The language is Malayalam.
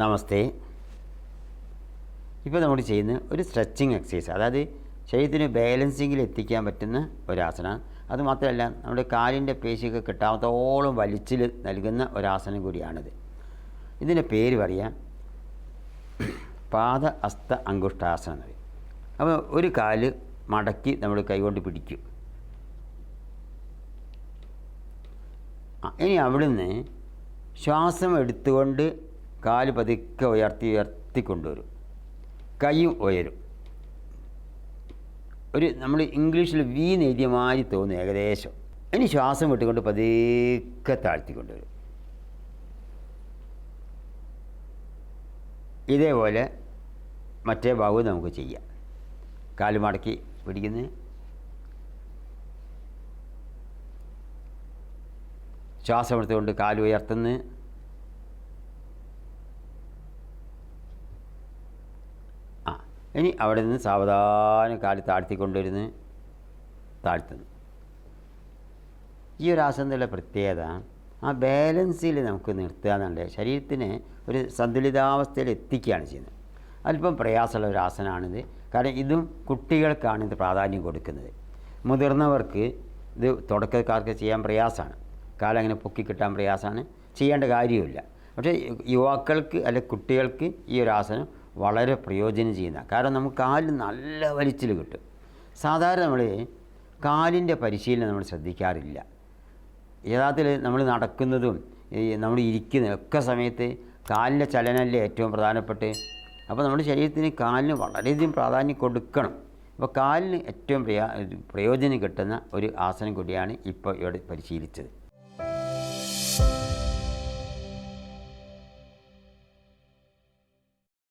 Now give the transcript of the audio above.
നമസ്തേ. ഇപ്പോൾ നമ്മൾ ചെയ്യുന്ന ഒരു സ്ട്രെച്ചിങ് എക്സസൈസ് അതായത് ശരീരത്തിന് ബാലൻസിങ്ങിൽ എത്തിക്കാൻ പറ്റുന്ന ഒരാസനമാണ് അതുമാത്രമല്ല നമ്മുടെ കാലിന്റെ പേശിയൊക്കെ കിട്ടാത്തോളം വലിച്ചിൽ നൽകുന്ന ഒരാസനം കൂടിയാണിത്. ഇതിന്റെ പേര് പറയാം പാദ അസ്ത അങ്കുഷ്ടാസനം എന്ന് പറയും. അപ്പോൾ ഒരു കാൽ മടക്കി നമ്മൾ കൈകൊണ്ട് പിടിക്കും. ഇനി അവിടുന്ന് ശ്വാസം എടുത്തുകൊണ്ട് കാൽ പതുക്കെ ഉയർത്തി ഉയർത്തി കൊണ്ടുവരും കൈയും ഉയരും. ഒരു നമ്മൾ ഇംഗ്ലീഷിൽ വി എഴുതിയ മാതിരി തോന്നും ഏകദേശം. ഇനി ശ്വാസം വിട്ടുകൊണ്ട് പതുക്കെ താഴ്ത്തിക്കൊണ്ടുവരും. ഇതേപോലെ മറ്റേ ഭാഗവും നമുക്ക് ചെയ്യാം. കാൽ മടക്കി പിടിക്കുന്നത് ശ്വാസം എടുത്തുകൊണ്ട് കാൽ ഉയർത്തുന്നു ആ ഇനി അവിടെ നിന്ന് സാവധാനം കാൽ താഴ്ത്തിക്കൊണ്ടിരുന്ന് താഴ്ത്തുന്നു. ഈ ഒരു ആസനത്തിലുള്ള പ്രത്യേകത ആ ബാലൻസിൽ നമുക്ക് നിർത്തുക എന്നുണ്ട്. ശരീരത്തിനെ ഒരു സന്തുലിതാവസ്ഥയിൽ എത്തിക്കുകയാണ് ചെയ്യുന്നത്. അല്പം പ്രയാസമുള്ള ഒരു ആസനമാണിത് കാരണം ഇതും കുട്ടികൾക്കാണ് ഇത് പ്രാധാന്യം കൊടുക്കുന്നത്. മുതിർന്നവർക്ക് ഇത് തുടക്കക്കാർക്ക് ചെയ്യാൻ പ്രയാസമാണ്. കാലം അങ്ങനെ പൊക്കി കിട്ടാൻ പ്രയാസമാണ്. ചെയ്യേണ്ട കാര്യമില്ല പക്ഷേ യുവാക്കൾക്ക് അല്ലെ കുട്ടികൾക്ക് ഈ ഒരു ആസനം വളരെ പ്രയോജനം ചെയ്യുന്ന. കാരണം നമുക്ക് കാലിൽ നല്ല വലിച്ചിൽ കിട്ടും. സാധാരണ നമ്മൾ കാലിന്റെ പരിശീലനം നമ്മൾ ശ്രദ്ധിക്കാറില്ല. യഥാർത്ഥത്തിൽ നമ്മൾ നടക്കുന്നതും നമ്മൾ ഇരിക്കുന്ന ഒക്കെ സമയത്ത് കാലിന്റെ ചലനമല്ലേ ഏറ്റവും പ്രധാനപ്പെട്ട്. അപ്പോൾ നമ്മുടെ ശരീരത്തിന് കാലിന് വളരെയധികം പ്രാധാന്യം കൊടുക്കണം. അപ്പോൾ കാലിന് ഏറ്റവും പ്രയാ പ്രയോജനം കിട്ടുന്ന ഒരു ആസനം കൂടിയാണ് ഇപ്പോൾ ഇവിടെ പരിശീലിച്ചത്.